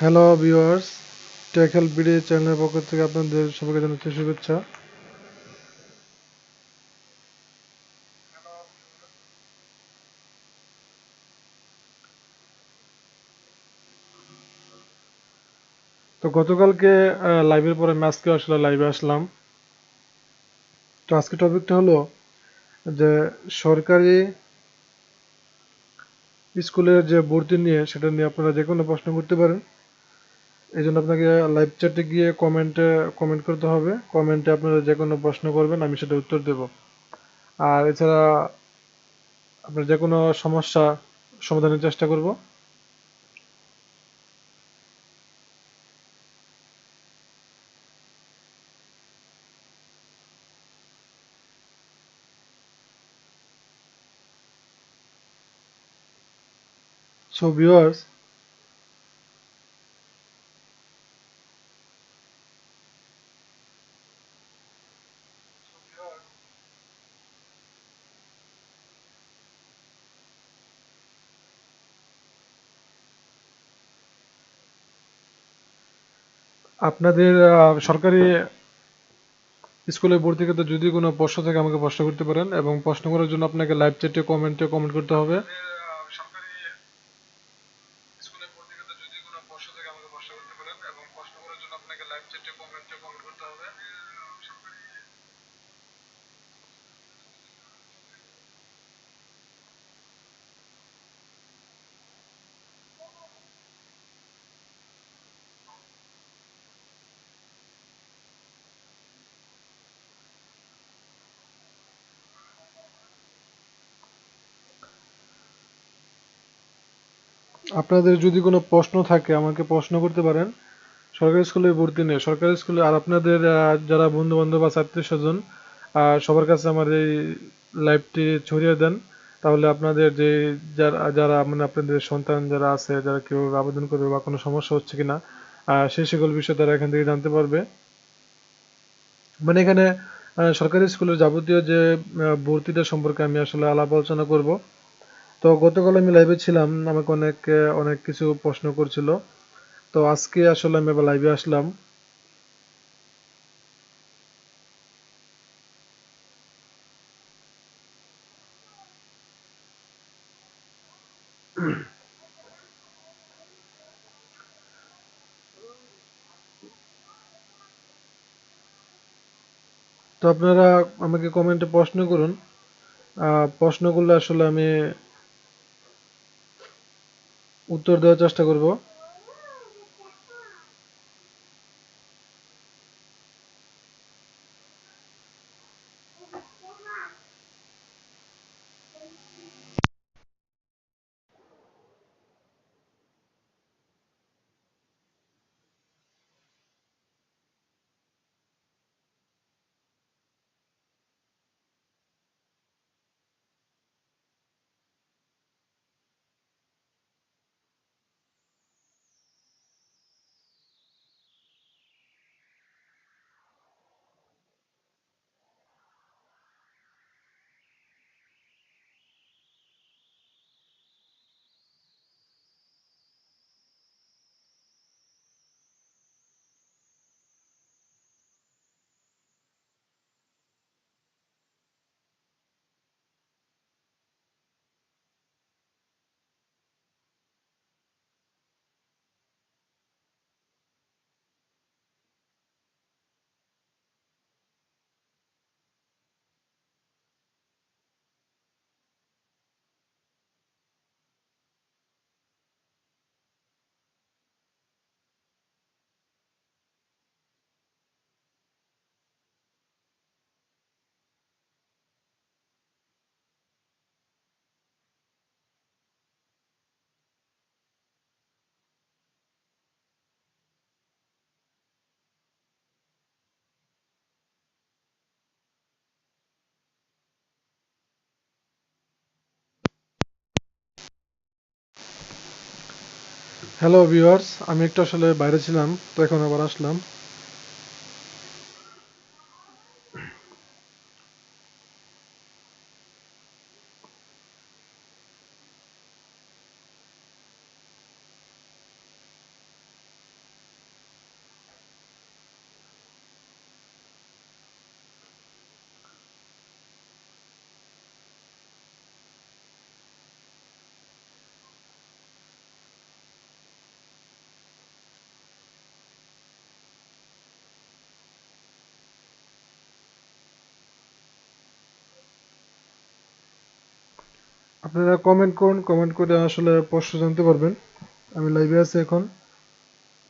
Hello viewers tech help BD চ্যানেলের পক্ষ থেকে আপনাদের সবাইকে জানাচ্ছি শুভেচ্ছা। তো গতকালকে লাইভের পরে আজকে আসলে লাইভে আসলাম। তো আজকে টপিকটা হলো যে সরকারি স্কুলের যে ভর্তি নিয়ে, সেটা নিয়ে আপনারা যে কোনো প্রশ্ন করতে পারেন। এই জন্য আপনাকে লাইভ চ্যাটে গিয়ে কমেন্টে কমেন্ট করতে হবে। কমেন্টে আপনারা যে কোনো প্রশ্ন করবেন আমি সেটা উত্তর দেব। আর এছাড়া আপনার যে কোনো সমস্যা সমাধানের চেষ্টা করব। সো viewers, আপনাদের সরকারি স্কুলে ভর্তি ক্ষেত্রে যদি কোনো প্রশ্ন থাকে আমাকে প্রশ্ন করতে পারেন এবং প্রশ্ন করার জন্য আপনাকে লাইভ চ্যাটে কমেন্টে কমেন্ট করতে হবে সরকারি স্কুলে ভর্তি ক্ষেত্রে যদি কোনো প্রশ্ন থাকে আমাকে প্রশ্ন করতে পারেন এবং প্রশ্ন করার জন্য আপনাকে লাইভ চ্যাটে কমেন্টে কমেন্ট করতে হবে সরকারি আপনাদের যদি কোনো প্রশ্ন থাকে, আমাকে প্রশ্ন করতে পারেন। সরকারি স্কুলে ভর্তি নিয়ে সরকারি স্কুলে আর আপনাদের যারা বন্ধু বান্ধব আছে আত্মীয় স্বজন সবার কাছে আমার এই লাইভটি ছড়িয়ে দেন। তাহলে আপনাদের যে, যারা যারা মানে আপনাদের সন্তান যারা আছে, যারা কেউ আবেদন করবে বা কোনো সমস্যা হচ্ছে কিনা সেই সকল বিষয় তারা এখান থেকে জানতে পারবে। মানে এখানে সরকারি স্কুলের যাবতীয় যে ভর্তিটা সম্পর্কে আমি আসলে আলাপ আলোচনা করব। তো গতকাল আমি লাইভে ছিলাম আমাকে অনেক অনেক কিছু প্রশ্ন করছিল। তো আজকে আসলে আমি আবার লাইভে আসলাম। তো আপনারা আমাকে কমেন্টে প্রশ্ন করুন। আহ, প্রশ্ন করলে আসলে আমি উত্তর দেওয়ার চেষ্টা করব। হ্যালো ভিউয়ার্স আমি একটু আসলে বাইরে ছিলাম তো এখন আবার আসলাম। আপনারা কমেন্ট করুন কমেন্ট করে আসলে প্রশ্ন জানতে পারবেন। আমি লাইভে আছি এখন।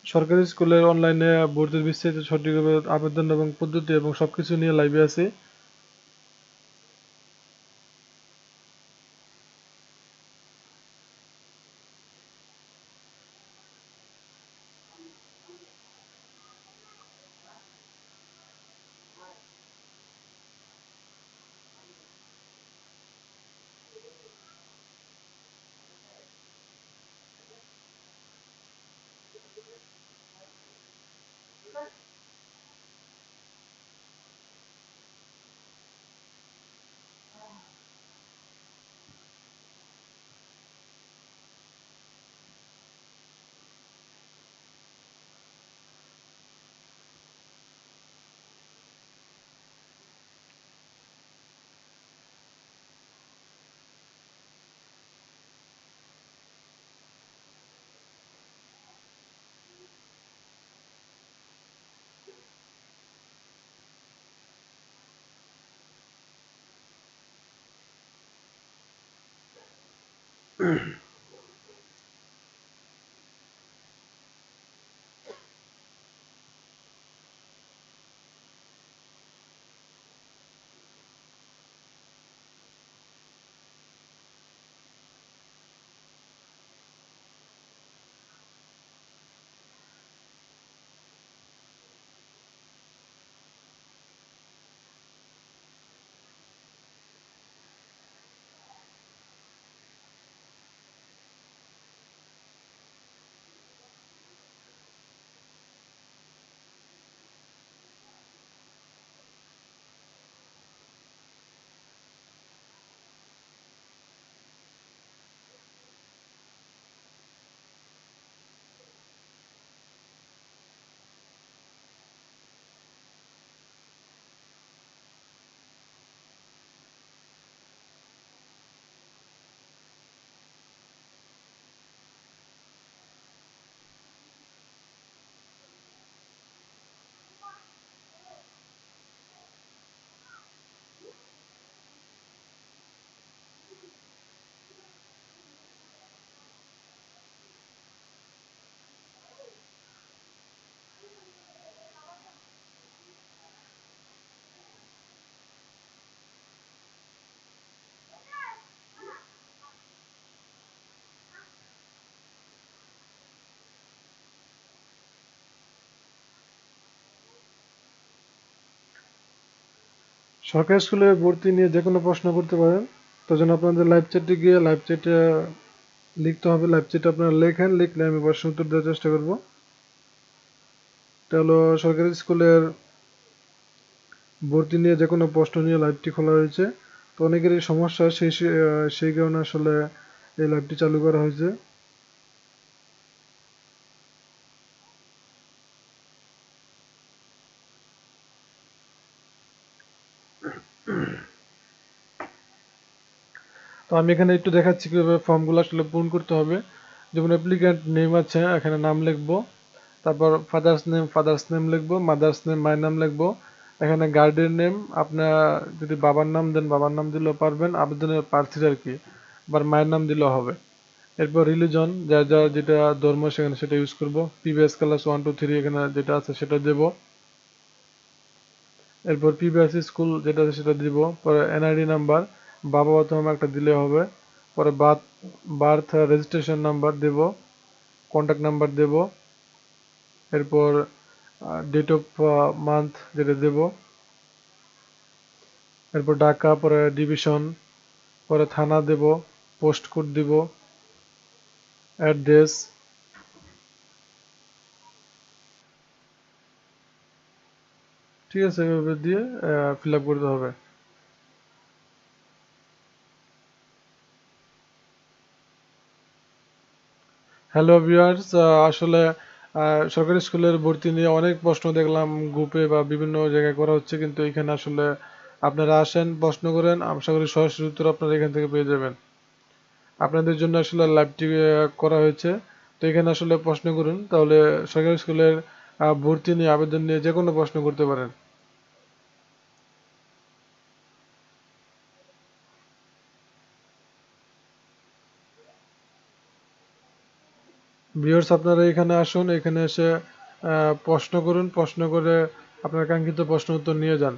সরকারি স্কুলের অনলাইনে ভর্তির বিস্তারিত সঠিকভাবে আবেদন এবং পদ্ধতি এবং সব কিছু নিয়ে লাইভে আছি। paper? mm সরকারি স্কুলে ভর্তি নিয়ে যে কোনো প্রশ্ন করতে পারেন। তার জন্য আপনাদের লাইভ চ্যাটে গিয়ে লাইভ চ্যাটে লিখতে হবে লাইভ চ্যাটে আপনারা লেখেন, লিখলে আমি প্রশ্ন উত্তর দেওয়ার চেষ্টা করব। এটা হলো সরকারি স্কুলের ভর্তি নিয়ে যে কোনো প্রশ্ন নিয়ে লাইভটি খোলা হয়েছে। তো অনেকেরই সমস্যা সেই সেই কারণে আসলে এই লাইভটি চালু করা হয়েছে। তো আমি এখানে একটু দেখাচ্ছি কীভাবে ফর্মগুলো আসলে পূরণ করতে হবে। যেমন অ্যাপ্লিক্যান্ট নেম আছে, এখানে নাম লিখব। তারপর ফাদার্স নেম ফাদার্স নেম লিখব মাদার্স নেম মায়ের নাম লিখব। এখানে গার্ডের নেম আপনার যদি বাবার নাম দেন, বাবার নাম দিলেও পারবেন, আবেদনের প্রার্থীর আর কি। আবার মায়ের নাম দিলেও হবে। এরপর রিলিজন যার যার যেটা ধর্ম সেখানে সেটা ইউজ করব। PBS class one two three এখানে যেটা আছে সেটা দেব। এরপর পিবিএস স্কুল যেটা আছে সেটা দিব, পরে এনআইডি নাম্বার বাবা অথবা একটা দিলে হবে, পরে বার্থ বার্থ রেজিস্ট্রেশন নাম্বার দেব কন্ট্যাক্ট নাম্বার দেব, এরপর ডেট অফ মান্থ যেটা দেব, এরপর ঢাকা, পরে ডিভিশন পরে থানা দেব পোস্ট কোড দিব অ্যাড্রেস ঠিক আছে, এভাবে দিয়ে ফিল আপ করতে হবে। হ্যালো ভিউয়ার্স আসলে সরকারি স্কুলের ভর্তি নিয়ে অনেক প্রশ্ন দেখলাম গ্রুপে বা বিভিন্ন জায়গায় করা হচ্ছে, কিন্তু এখানে আসলে আপনারা আসেন, প্রশ্ন করেন, আশা করি সরাসরি উত্তর আপনারা এখান থেকে পেয়ে যাবেন। আপনাদের জন্য আসলে লাইভটি করা হয়েছে। তো এখানে আসলে প্রশ্ন করুন, তাহলে সরকারি স্কুলের ভর্তি নিয়ে আবেদন নিয়ে যে কোনো প্রশ্ন করতে পারেন। ভিউয়ার্স আপনারা এখানে আসুন, এখানে এসে প্রশ্ন করুন, প্রশ্ন করে আপনার কাঙ্ক্ষিত প্রশ্ন উত্তর নিয়ে যান।